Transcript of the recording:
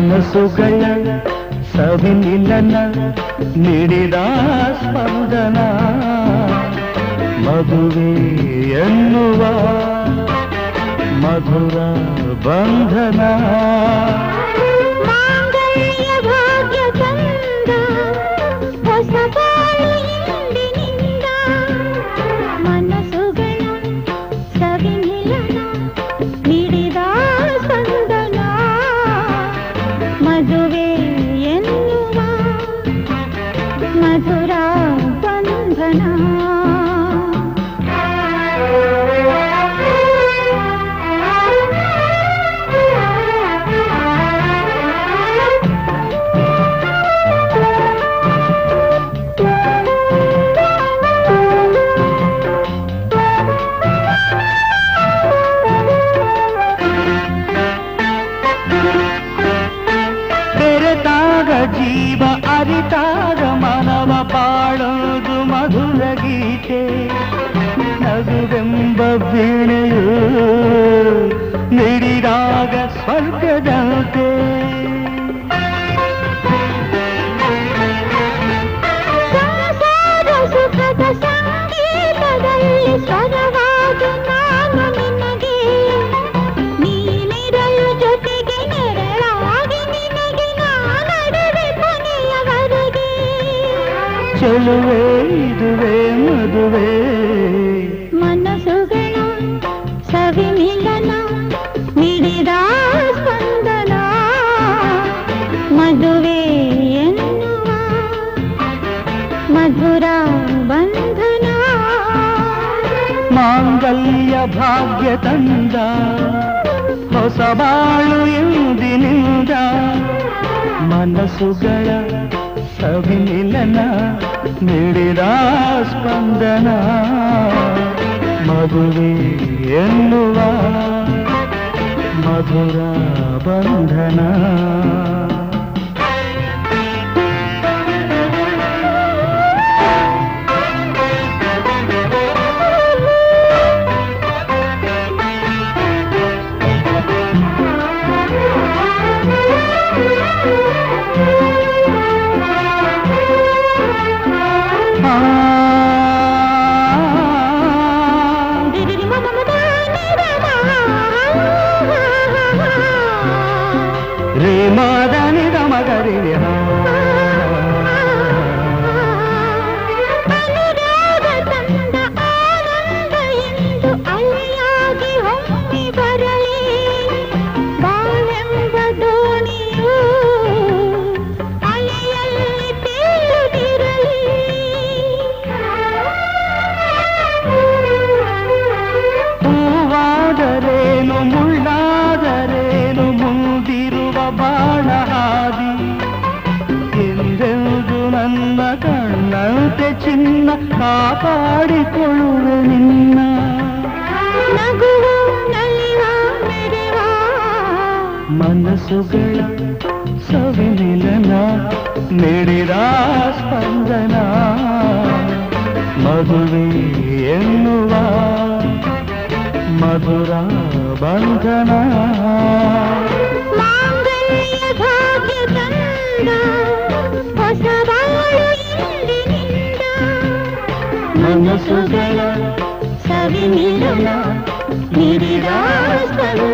ಮನಸ್ಸುಗಳ ಸವಿನಿಲನ ನೀಡಿದ ಸ್ಪಂದನ. ಮಧುವೆ ಎನ್ನುವ ಮಧುರ ಬಂಧನ. ಮಧುರ ಗೀತೆ ನಗುವೆಂಬ ವೀಣೆಯು ನೀಡಿದಾಗ ಸ್ವರ್ಗದಂತೆ. ಸಂಗೀತದಲ್ಲಿ ಸ್ವರವಾದು ಚೆಲುವೆ ಇದುವೆ ಮದುವೆ ಮನಸ್ಸುಗಳ ಸವಿ ಮಿಲನ ನೀಡಿದ ಸ್ಪಂದನ ಮದುವೆ ಎನ್ನುವ ಮಧುರ ಬಂಧನ ಮಾಂಗಲ್ಯ ಭಾಗ್ಯ ತಂದ ಹೊಸ ಬಾಳು ಎಂದಿನಿಂದ ಮನಸ್ಸುಗಳ ಸವಿನಿಲನ ನೀಡಿದ ಸ್ಪಂದನ ಮದುವೆ ಎನ್ನುವ ಮಧುರ ಬಂಧನ ಚಿನ್ನ ಕಾಪಾಡಿಕೊಳ್ಳುವೆ ನಿನ್ನ ನಗುವ ನಲಿವ ಮೆರೆವ ಮನಸ್ಸುಗಳ ಸವಿನಿಲನ ನೀಡಿದ ಸ್ಪಂದನ ಮದುವೆ ಎನ್ನುವ ಮಧುರ ಬಂಧನ ಮಾಂಗಲ್ಯ ಭಾಗ್ಯ ತಂದ ಹೊಸ ಬಾಳು ಇಂದಿನಿಂದ మనసు గల సవి మిలన నిరిరాస్తను